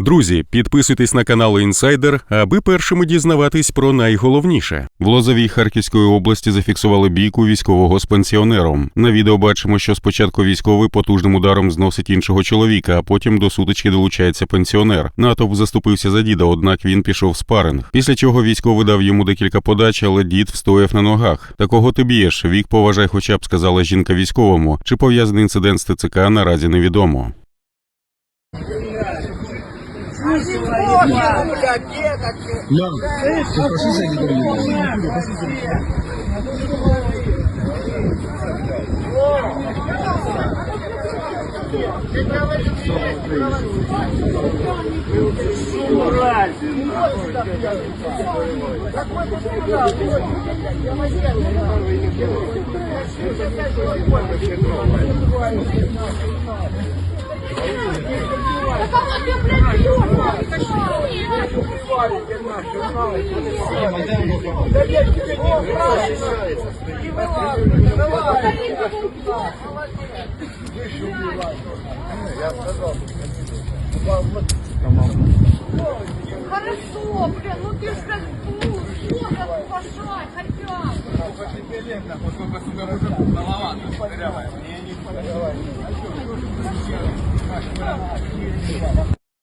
Друзі, підписуйтесь на канал Інсайдер, аби першими дізнаватись про найголовніше. В Лозовій Харківської області зафіксували бійку військового з пенсіонером. На відео бачимо, що спочатку військовий потужним ударом зносить іншого чоловіка, а потім до сутички долучається пенсіонер. Натовп заступився за діда, однак він пішов спаринг. Після чого військовий дав йому декілька подач, але дід встояв на ногах. Такого ти б'єш? Вік поважай, хоча б сказала жінка військовому. Чи пов'язаний інцидент з ТЦК наразі невідомо. Лян, ты пошли за дедом. Пошли за Хорошо, блин, ну ты же как бур, что как уважай, хотя бы.